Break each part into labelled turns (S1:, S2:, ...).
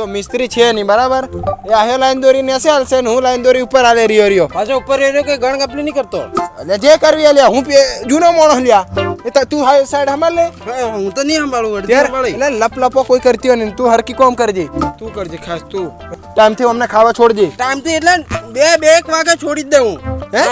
S1: મિસ્ત્રી છે નહીં બરાબર? એ આહે લાઈન દોરી નેસે હાલશે ને હું લાઈન દોરી ઉપર આલે રહ્યો રહ્યો.
S2: પાછો ઉપર રહ્યો કે ગણ કપલી નહીં કરતો?
S1: એટલે જે કરવી લ્યા હું જૂનો મોણો લ્યા. એ તું હાઈ સાઈડ હમાર લે.
S2: હું તો નહીં સંભાળું
S1: ત્યાર
S2: સંભાળી.
S1: એટલે લપ લપો કોઈ કરતી હોય ને તું હરકી કોમ કરજે.
S2: તું કરજે ખાસ તું.
S1: ટાઈમથી અમને ખાવા છોડજે
S2: ટાઈમથી એટલે બે બે એક વાગે છોડી જ દે હું?
S1: હે?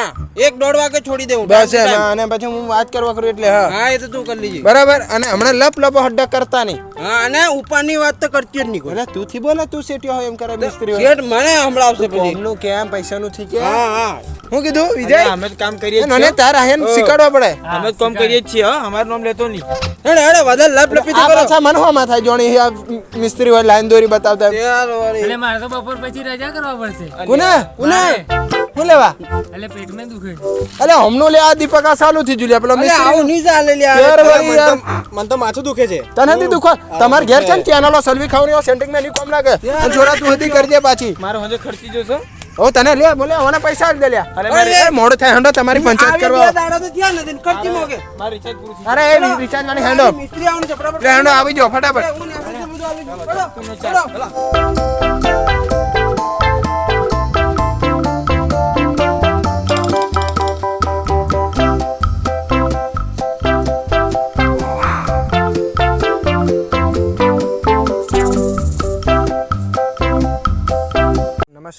S2: એક દોઢ વાગે છોડી દે હું
S1: બસ. અને પછી હું વાત કરવા કરું એટલે હા.
S2: હા એ તો તું કરી લેજે.
S1: બરાબર અને હમણાં લપ લપો હડ્ડા કરતા નહીં.
S2: હા અને ઉપરની વાત તો કરતી જ નહીં કોઈ.
S1: તું થી બોલે તું સેટ્યો હોય એમ કરે મિસ્ત્રી
S2: શેઠ મને હમણાવશે પછી.
S1: કોમનું કેમ પૈસાનું થી કે
S2: હા હા.
S1: હું કીધું વિજય?
S3: અમે કામ કરીએ છીએ
S1: અને
S3: છીએ.
S1: તાર આહેન શીખવાડવા પડે.
S3: અમે કામ કરીએ જ છીએ હા અમારું નામ લેતો નહીં.
S2: હેડે હેડે વધારે લપ લપી તો
S1: આ
S2: કરો.
S1: પાછા મનહોમાં થાય? જોણી આ મિસ્ત્રી હોય લાઈન દોરી બતાવતા
S4: એટલે મારે તો બપોર પછી રજા કરવા પડશે.
S1: કુને?
S4: કુને?
S1: શું લેવા?
S4: એટલે પેટમાં દુખે.
S1: અલે હમનો લે આ દીપક આ ચાલુ થી જુલિયા પેલો મિસ્ત્રી.
S2: આવું નહીં ચાલે લે
S1: યાર વળી
S2: મને
S1: યાર.
S2: તો- માથું દુખે છે.
S1: તને નથી દુખો તમાર ઘેર છે ને ચેનલો સલવી ખાવની સેન્ટિંગ મે નહીં કોમ લાગે અને છોરા તું હતી કરજે પાછી.
S3: મારો હજે ખર્ચી જશો.
S1: ઓ તને લે બોલે મને પૈસા આપી દે લ્યા
S3: અરે મારે
S1: એ મોડું થાય હંડો તમારી પંચાયત કરવા.
S2: દાડા તો ધ્યાન નથી કરતી મોગે.
S3: મારી રિચાર્જ પૂરું
S1: અરે એ રિચાર્જ વાળી હેન્ડો
S2: મિસ્ત્રી આવવાનું છે બરાબર
S1: લે હેન્ડો આવી જાઓ ફટાફટ.
S2: હું ને આ બધું આવી ગયું. ચલો, ચલો.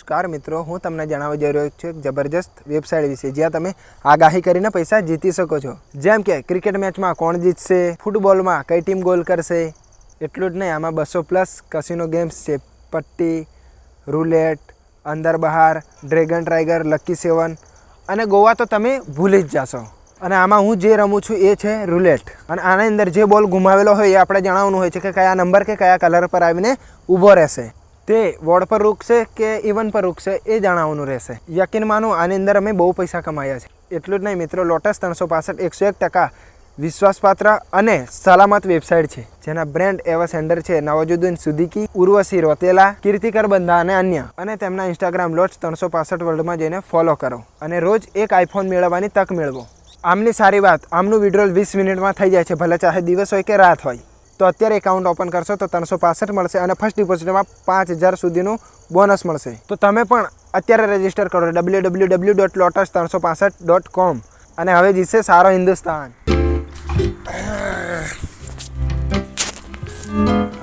S1: નમસ્કાર મિત્રો, હું તમને જણાવવા જઈ રહ્યો છું એક જબરજસ્ત વેબસાઇટ વિશે, જ્યાં તમે આગાહી કરીને પૈસા જીતી શકો છો. જેમ કે, ક્રિકેટ મેચમાં કોણ જીતશે, ફૂટબોલમાં કઈ ટીમ ગોલ કરશે, એટલું જ નહીં, આમાં બસો પ્લસ કસિનો ગેમ્સ છે. પટ્ટી રૂલેટ અંદર બહાર ડ્રેગન ટ્રાઈગર લકી સેવન અને ગોવા તો તમે ભૂલી જ જાશો. અને આમાં હું જે રમું છું એ છે રૂલેટ અને આની અંદર જે બોલ ગુમાવેલો હોય એ આપણે જણાવવાનું હોય છે કે કયા નંબર કે કયા કલર પર આવીને ઊભો રહેશે. તે વોર્ડ પર રૂકશે કે ઇવન પર રૂકશે એ જણાવવાનું રહેશે. યકીન માનું આની અંદર અમે બહુ પૈસા કમાયા છે. એટલું જ નહીં મિત્રો, લોટસ ત્રણસો પાસઠ, એકસો એક ટકા વિશ્વાસપાત્ર અને સલામત વેબસાઇટ છે, જેના બ્રેન્ડ એવા સેન્ડર છે, નવાજુદ્દીન સુદીકી, ઉર્વશી રોતેલા, કીર્તિકર બંધા અને અન્ય. અને તેમના ઇન્સ્ટાગ્રામ લોટ ત્રણસો પાસઠ વર્લ્ડમાં જઈને ફોલો કરો અને રોજ એક આઈફોન મેળવવાની તક મેળવો. આમની સારી વાત, આમનું વિડ્રોલ વીસ મિનિટમાં થઈ જાય છે, ભલે ચાહે દિવસ હોય કે રાત હોય. તો અત્યારે એકાઉન્ટ ઓપન કરશો તો ત્રણસો પાસઠ મળશે અને ફર્સ્ટ ડિપોઝિટમાં પાંચ હજાર સુધીનું બોનસ મળશે. તો તમે પણ અત્યારે રજિસ્ટર કરો W W W dot lotus ત્રણસો પાસઠ ડોટ કોમ અને હવે જીતશે સારો હિન્દુસ્તાન.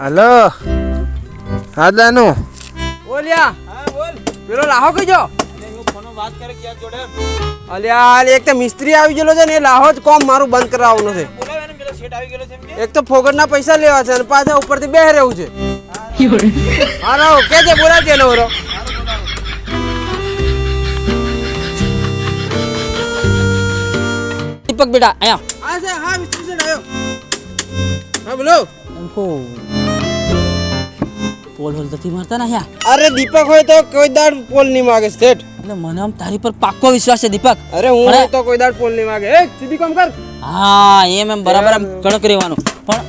S1: હલો. હા દાનુ
S2: બોલ પેલો લાહો કીજો અલ્યા, એક તો મિસ્ત્રી આવી ગયેલો છે ને, એ લાહો જ કોમ મારું બંધ કરાવવાનું છે. એક તો ફોગટ ના પૈસા લેવા છે અને પાછા ઉપરથી બેહ રહેવું છે. કે છે બોલાવજે નવરો
S5: દીપક બેટા આયા
S2: હા સર હા મિસ્ટર સર આયો હા બોલો.
S5: અંકો પોલ હોલ નથી મારતા ના યાર
S2: અરે દીપક હોય તો કોઈ દાડ પોલ નહીં માગે શેઠ.
S5: એટલે મને આમ તારી પર પાક્કો વિશ્વાસ છે દીપક.
S2: અરે હું તો કોઈ દાડ પોલ નહીં માગે એ સીધી કામ કર.
S5: હા એમ એમ બરાબર આમ કડક રહેવાનું. પણ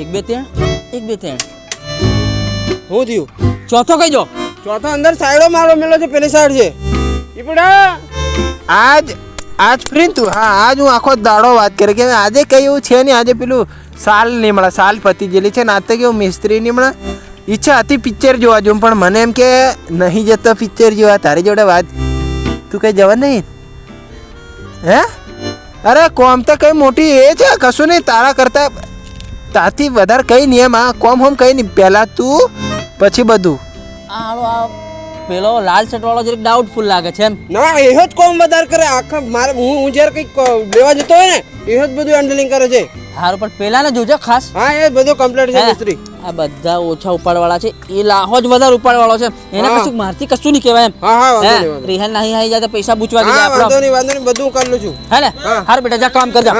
S5: એક બે ત્રણ એક બે ત્રણ.
S2: હું થયું?
S5: ચોથો કઈ દો.
S2: ચોથો અંદર સાયડો મારો મેલો છે પેલી સાઈડ છે. ઈપડા!
S1: આજ આજ ફ્રી તું. હા આજ હું આખો દાડો વાત કરી કે આજે કઈ એવું છે નહીં. આજે પેલું સાલ નહીં મળે સાલ પતી ગયેલી છે ને આજે તો કેવું મિસ્ત્રી નહીં મળે. ઈચ્છા હતી પિક્ચર જોવા જો પણ મને એમ કે નહીં જતો પિક્ચર જોવા. તારી જોડે વાત તું કઈ જવા નહીં? હે? અરે કોમ તો કઈ મોટી એ છે કશું નહીં. તારા કરતા તાથી વધારે કઈ નહીં એમ. આ કોમ હોમ કઈ નહીં. પહેલાં તું પછી બધું.
S5: આ પેલો લાલ શર્ટ વાળો જરીક ડાઉટફુલ લાગે છે એમ.
S2: ના એ જ કોમ વધારે કરે. આખા મારે હું હું જ્યારે કંઈક લેવા જતો હોય ને એવો જ બધું હેન્ડલિંગ કરે છે.
S5: હારું પણ પેલાને જોજો ખાસ.
S2: હા એ બધું કમ્પ્લીટ છે મિસ્ત્રી.
S5: આ બધા ઓછા ઉપાડવાળા છે. એ લાહો જ વધારે ઉપાડવાળો છે. એને. કશું મારથી કશું નહીં કહેવાય એમ.
S2: હા હા નહીં
S5: આવી જાય પૈસા પૂછવા
S2: હા
S5: દીધા
S2: વાંધો નહીં વાંધો નહીં બધું કરી લઉં છું.
S5: હે ને? હાર બેટા જા કામ કર જા.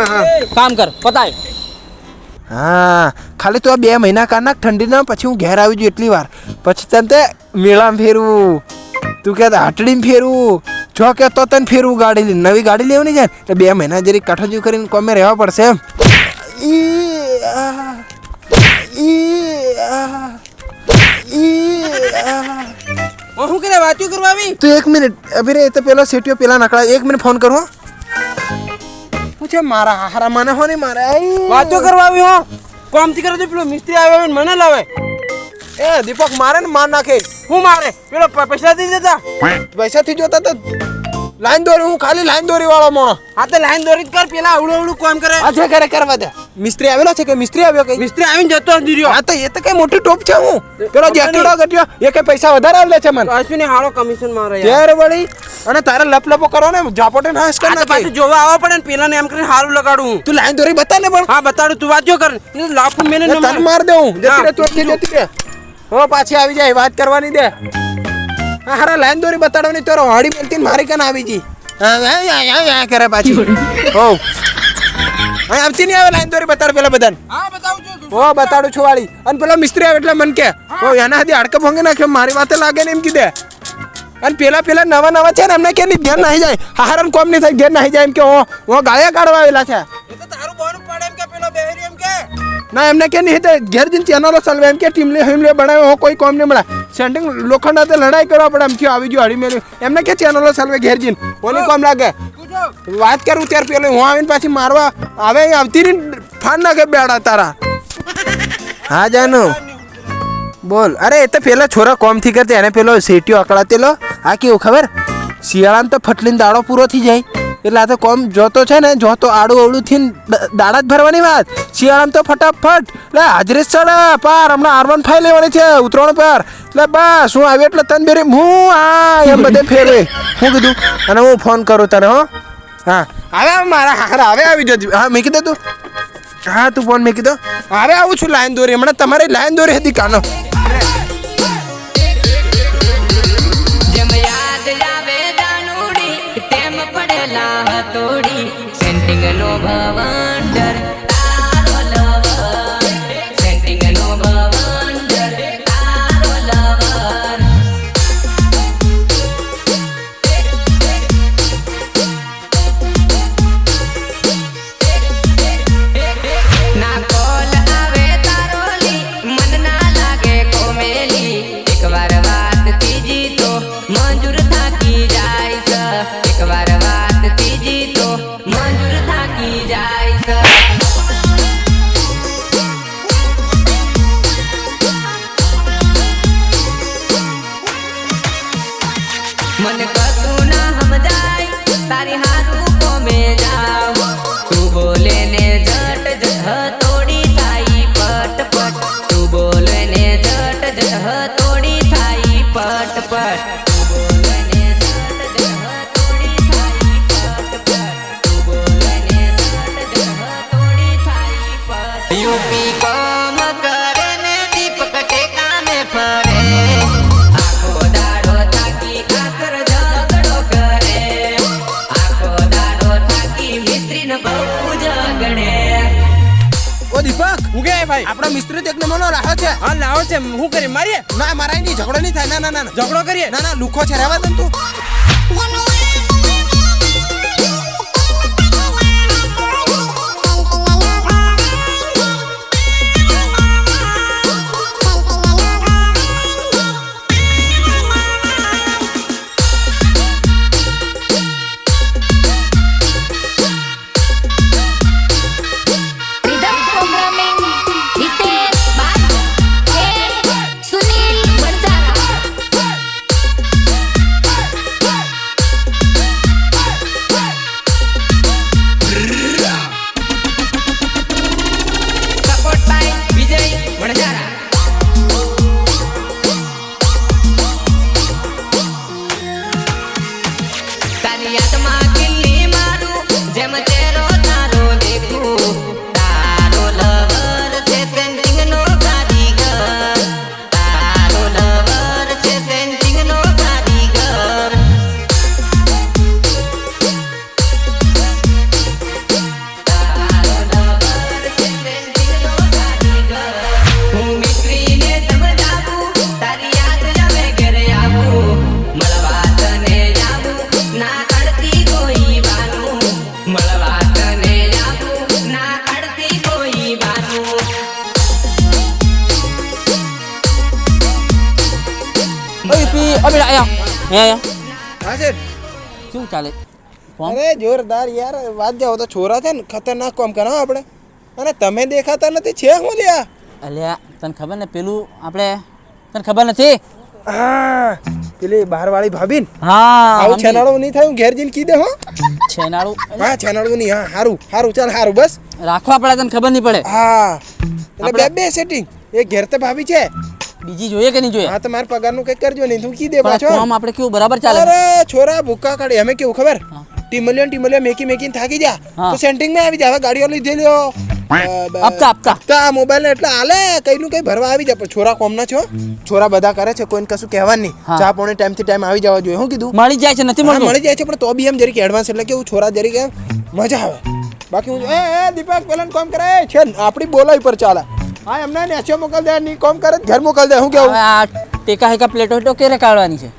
S5: કામ કર પતાય.
S1: હા ખાલી તું આ બે મહિના કાના ઠંડી ઠંડીના પછી હું ઘેર આવી જઉં એટલી વાર. પછી તને તે મેળામાં ફેરવું. તું કે હાટડીમાં ફેરવું. જો કે તો તને ફેરવું ગાડી લઈને. નવી ગાડી લેવાની છે ને એટલે બે મહિના જરી કાઠોજી કરીને કોમે રહેવા પડશે એમ. ઈ.
S2: હું કરે વાતું કરવા આવી?
S1: તું એક મિનિટ અભી રે એ તો પેલો સેટિયો પેલા નકળા એક મિનિટ ફોન કરું હું. છે મારા હારા મને હો નહીં મારે.
S2: વાતો કરવા આવી હો? કોમથી કરે તો પેલો મિસ્ત્રી આવે ને મને લાવે.
S1: એ દીપક મારે ને માર નાખે.
S2: હું મારે? પેલો પૈસા થી જતા.
S1: પૈસા થી જોતા તો લાઈન દોરી હું ખાલી લાઈન દોરી વાળો મોણો.
S2: હા તો લાઈન દોરી જ કર પેલા અવળું અવળું કામ કરે.
S1: આજે કરે કરવા દે. મિસ્ત્રી આવેલો છે કે મિસ્ત્રી આવ્યો કે?
S2: મિસ્ત્રી આવીને જતો જ આ
S1: હા તો એ તો કઈ મોટી ટોપ છે હું. પેલો જેટલો ગટ્યો એ કઈ પૈસા વધારે આવે છે મને.
S2: અશ્વિને હાળો કમિશન મારે યાર
S1: ત્યારે વળી અને તારે લપલપો કરો ને જાપોટે નાશ કર
S2: આ પાછું જોવા આવવા પડે ને પેલા ને એમ કરીને હારું લગાડું
S1: તું લાઈન દોરી બતા ને પણ.
S2: હા બતાડું તું વાત કર. લાફું મેને
S1: તન માર દઉં જતી રે તું જતી રે હો પાછી આવી જાય વાત કરવાની દે. હારા લાઈન દોરી બતાડવાની તો હાડી મેલતી મારી કાન આવી જી કરે પાછી. ઓ આવતી નહીં આવે લાઈન દોરી બતાડ પેલા બધાને?
S2: હો
S1: બતાડું છું વાળી. અને પેલો મિસ્ત્રી આવે એટલે મન કે ઓ એના હાથે હાડકા ભોંગી નાખ્યો મારી વાતે લાગે ને એમ કીધે. અને પેલા પેલા નવા નવા છે ને એમને કે નહીં ઘેર નાહી જાય. હારણ કોમ નહીં થાય ઘેર નાહી જાય એમ કે હો ઓ ગાયા કાઢવા આવેલા છે. ના એમને કે નહીં તે ઘેર જઈને ચેનલો ચાલવા એમ કે ટીમલે હિમલે બનાવે હો કોઈ કોમ નહીં મળે. સેન્ટિંગ લોખંડ સાથે લડાઈ કરવા પડે એમ થયું. આવી ગયું હળી મેળવી એમને કે ચેનલો સાલવે ઘેર જઈને કોની કોમ લાગે. વાત કરું ત્યારે પેલો હું આવીને પાછી મારવા આવે અહીં આવતી નહીં ફાન નાખે બેડા તારા. હા જાનું. બોલ. અરે એ તો પેલા છોરા કોમથી કરતે એને પેલો સેટીઓ અકળાતેલો આ કેવું ખબર? શિયાળામાં તો ફટલીને દાડો પૂરો થઈ જાય. એટલે આ તો કોમ જોતો છે ને જોતો આડું અવળું થઈને દાડા જ ભરવાની વાત. શિયાળામાં તો ફટાફટ. એટલે હાજરી જ ચડે પાર, હમણાં આર વન ફાઈવ લેવાની છે, ઉતરાણ પર. એટલે બસ, હું આવ્યો એટલે તન બેરી, હું આ એમ બધે ફેરવે. હું કીધું અને હું ફોન કરું તને, હો? હા. હવે મારા હારા હવે આવી જજો. હા, મેં કીધું તું. હા, તું ફોન મેં કીધો. હવે આવું છું, લાઈન દોરી, હમણાં તમારી લાઈન દોરી હતી કાનો.
S6: પડેલા હતોડી સેન્ટિંગ દીપક?
S2: હું કે ભાઈ.
S1: આપણા મિસ્ત્રી તો એક નંબરનો રાહો છે.
S2: હા લાવો છે હું કરી મારીએ?
S1: ના મારાય નહીં ઝઘડો નહીં થાય. ના ના ના ના.
S2: ઝઘડો કરીએ?
S1: ના ના લુખો છે રહેવા દે તું.
S5: પી અબે આયા હે આયા શું ચાલે
S1: અરે જોરદાર યાર. વાત જાઓ તો છોરા છે ને ખતરનાક કામ કરાવો આપણે. અને તમે દેખાતા નથી છે હું લ્યા
S5: અલ્યા તને ખબર ને પેલું આપણે તને ખબર નથી?
S1: હા પેલી બહારવાળી ભાભી ને?
S5: હા
S1: આવું. છેનાળું નહીં થાય હું ઘેર જઈને કીધે હો?
S5: છેનાળું
S1: હા છેનાળું નહીં હા સારું સારું ચાલ સારું બસ.
S5: રાખવા પડે તને ખબર નહીં પડે.
S1: હા એટલે બે બે સેટિંગ એક ઘેર તો ભાભી છે
S5: બીજી જોઈએ કે નહીં જોઈએ?
S1: હા તો મારા પગારનું કંઈક કરજો નહીં તું કીધે
S5: દે
S1: પાછો.
S5: કામ આપણે કેવું બરાબર ચાલે
S1: અરે છોરા ભૂખા કાઢે અમે કેવું ખબર? ટીમલિયન ટીમલિયન મેકી મેકીને થાકી જા. તો સેન્ટિંગમાં આવી જા હવે ગાડીઓ લીધી લ્યો.
S5: આપતા આપતા.
S1: તો મોબાઈલ ને એટલે હાલે કઈ નું કઈ ભરવા આવી જાય પણ છોરા કોમના છો? છોરા બધા કરે છે કોઈને કશું કહેવા નહીં. ચા પોણે ટાઈમથી ટાઈમ આવી જવા જોઈએ હું કીધું.
S5: મળી જાય છે નથી મળતું?
S1: મળી જાય છે પણ તો બી એમ જરીક એડવાન્સ એટલે કેવું છોરા જરીક મજા આવે. બાકી હું એ એ દીપક પેલા કોમ કરે છે ને, આપણી બોલાવી પર ચાલે. હા એમને નેચો મોકલ દે ની કોમ કરે ઘર મોકલ દે. હું કેવું?
S5: આ ટેકા હેકા પ્લેટો તો કેરે કાઢવાની છે?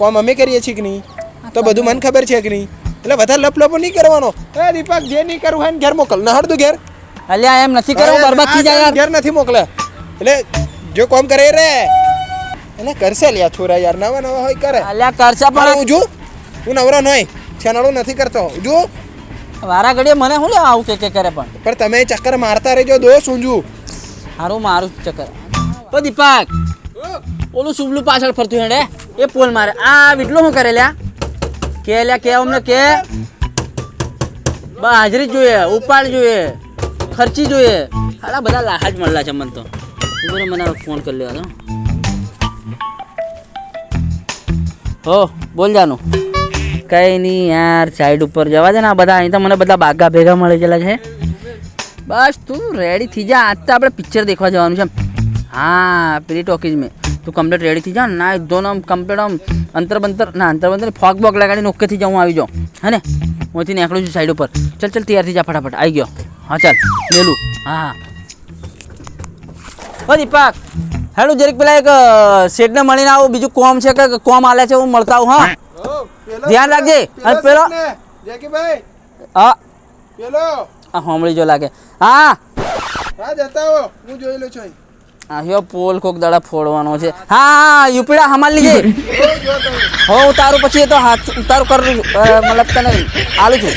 S1: કોમ અમે કરીએ છીએ કે નહીં? તો બધું મને ખબર છે કે નહીં? એટલે વધારે લપલપો નહીં કરવાનો. એ દીપક જે નહીં કરવું હોય ને ઘેર મોકલ. નહર તું ઘેર.
S5: અલ્યા એમ નથી કરવું બરબાદ થઈ જાય
S1: ઘેર નથી મોકલે. એટલે જો કોમ કરે રે. એટલે કરશે લ્યા છોરા યાર નવા નવા હોય કરે.
S5: અલ્યા કરશે
S1: પણ હું જો હું નવરો નહીં છેનાળું નથી કરતો. જો
S5: વારા ઘડીએ મને શું લેવા આવું કે કે કરે પણ?
S1: પણ તમે ચક્કર મારતા રહેજો દો સુંજુ
S5: હારું મારું ચક્કર. તો દીપક, ઓલું સુબલું પાછળ ફરતું હેડે. એ પોલ મારે. આ વિટલો શું કરે લ્યા? કે લ્યા, કે અમને કે? બસ હાજરી જોઈએ, ઉપાડ જોઈએ, ખર્ચી જોઈએ. હાલા બધા લાહાજ મળલા છે મને તો. મને મને ફોન કરી લેવા હો, બોલ જાનું. કઈ નહીં યાર સાઈડ ઉપર જવા દે ને આ બધા. અહીં તો મને બધા બાગા ભેગા મળી ગયેલા છે. બસ તું રેડી થઈ જા. આજ તો આપણે પિક્ચર દેખવા જવાનું છે હા પેલી ટોકીજ મેં. તું કમ્પ્લેટ રેડી થઈ જા ના. ધોન આમ કમ્પ્લેટ આમ અંતર બંતર ના અંતર બંતર ફોગ બોગ લગાડીને ઓકે થઈ જાઉં આવી જાઉં. હે ને? હુંથી નીકળું છું સાઈડ ઉપર. ચલ ચલ તૈયાર થઈ જા ફટાફટ. આવી ગયો. હા ચાલ. લેલું હા. હા ઓ દીપક. હેડું જરીક પેલા એક શેઠને મળીને આવું. બીજું કોમ છે કે કોમ આલે છે હું મળતા આવું હા? ધ્યાન રાખજે. અને પેલો?
S1: ભાઈ.
S5: હા.
S1: પેલો.
S5: આ હોમળી જો લાગે. હા!
S1: હા જતા હો હું જોઈ લઉં છું
S5: આવ્યો પોલ કોક દાડા ફોડવાનો છે. હા હા યુપીડા હમાલ લીજે. હો તારું પછી એ તો હાથ તારું કરું મતલબ તને આલું છું.